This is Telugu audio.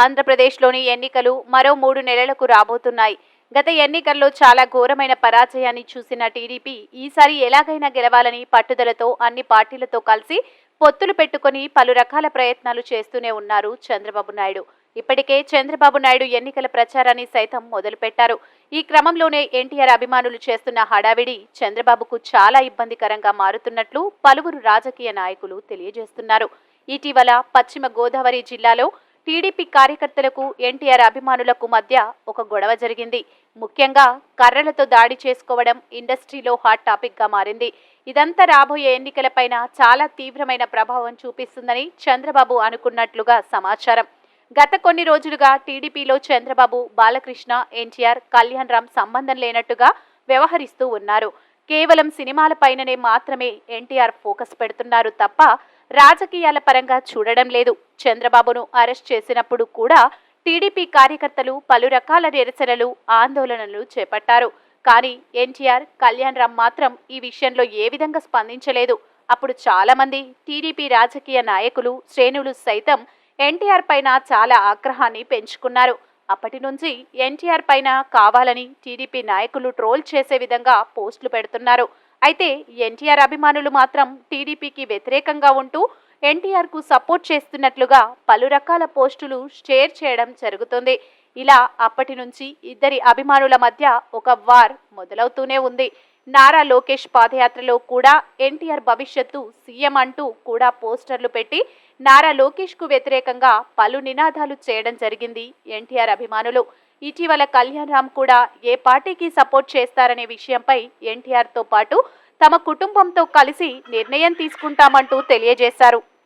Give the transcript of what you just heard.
ఆంధ్రప్రదేశ్లోని ఎన్నికలు మరో మూడు నెలలకు రాబోతున్నాయి. గత ఎన్నికల్లో చాలా ఘోరమైన పరాజయాన్ని చూసిన టీడీపీ ఈసారి ఎలాగైనా గెలవాలని పట్టుదలతో అన్ని పార్టీలతో కలిసి పొత్తులు పెట్టుకుని పలు రకాల ప్రయత్నాలు చేస్తూనే ఉన్నారు చంద్రబాబు నాయుడు. ఇప్పటికే చంద్రబాబు నాయుడు ఎన్నికల ప్రచారాన్ని సైతం మొదలుపెట్టారు. ఈ క్రమంలోనే ఎన్టీఆర్ అభిమానులు చేస్తున్న హడావిడి చంద్రబాబుకు చాలా ఇబ్బందికరంగా మారుతున్నట్లు పలువురు రాజకీయ నాయకులు తెలియజేస్తున్నారు. ఇటీవల పశ్చిమ గోదావరి జిల్లాలో టీడీపీ కార్యకర్తలకు ఎన్టీఆర్ అభిమానులకు మధ్య ఒక గొడవ జరిగింది. ముఖ్యంగా కర్రలతో దాడి చేసుకోవడం ఇండస్ట్రీలో హాట్ టాపిక్గా మారింది. ఇదంతా రాబోయే ఎన్నికలపైన చాలా తీవ్రమైన ప్రభావం చూపిస్తుందని చంద్రబాబు అనుకున్నట్లుగా సమాచారం. గత కొన్ని రోజులుగా టీడీపీలో చంద్రబాబు బాలకృష్ణ ఎన్టీఆర్ కళ్యాణ్ రామ్ సంబంధం లేనట్టుగా వ్యవహరిస్తూ ఉన్నారు. కేవలం సినిమాలపైననే మాత్రమే ఎన్టీఆర్ ఫోకస్ పెడుతున్నారు తప్ప రాజకీయాల పరంగా చూడడం లేదు. చంద్రబాబును అరెస్ట్ చేసినప్పుడు కూడా టీడీపీ కార్యకర్తలు పలు రకాల నిరసనలు ఆందోళనలు చేపట్టారు. కానీ ఎన్టీఆర్ కళ్యాణ్ రామ్ మాత్రం ఈ విషయంలో ఏ విధంగా స్పందించలేదు. అప్పుడు చాలామంది టీడీపీ రాజకీయ నాయకులు శ్రేణులు సైతం ఎన్టీఆర్ పైన చాలా ఆగ్రహాన్ని పెంచుకున్నారు. అప్పటి నుంచి ఎన్టీఆర్ పైన కావాలని టీడీపీ నాయకులు ట్రోల్ చేసే విధంగా పోస్టులు పెడుతున్నారు. అయితే ఎన్టీఆర్ అభిమానులు మాత్రం టీడీపీకి వ్యతిరేకంగా ఉంటూ ఎన్టీఆర్కు సపోర్ట్ చేస్తున్నట్లుగా పలు రకాల పోస్టులు షేర్ చేయడం జరుగుతుంది. ఇలా అప్పటి నుంచి ఇద్దరి అభిమానుల మధ్య ఒక వార్ మొదలవుతూనే ఉంది. నారా లోకేష్ పాదయాత్రలో కూడా ఎన్టీఆర్ భవిష్యత్తు సీఎం అంటూ కూడా పోస్టర్లు పెట్టి నారా లోకేష్కు వ్యతిరేకంగా పలు నినాదాలు చేయడం జరిగింది ఎన్టీఆర్ అభిమానులు. ఇటీవల కళ్యాణ్ రామ్ కూడా ఏ పార్టీకి సపోర్ట్ చేస్తారనే విషయంపై ఎన్టీఆర్తో పాటు తమ కుటుంబంతో కలిసి నిర్ణయం తీసుకుంటామంటూ తెలియజేశారు.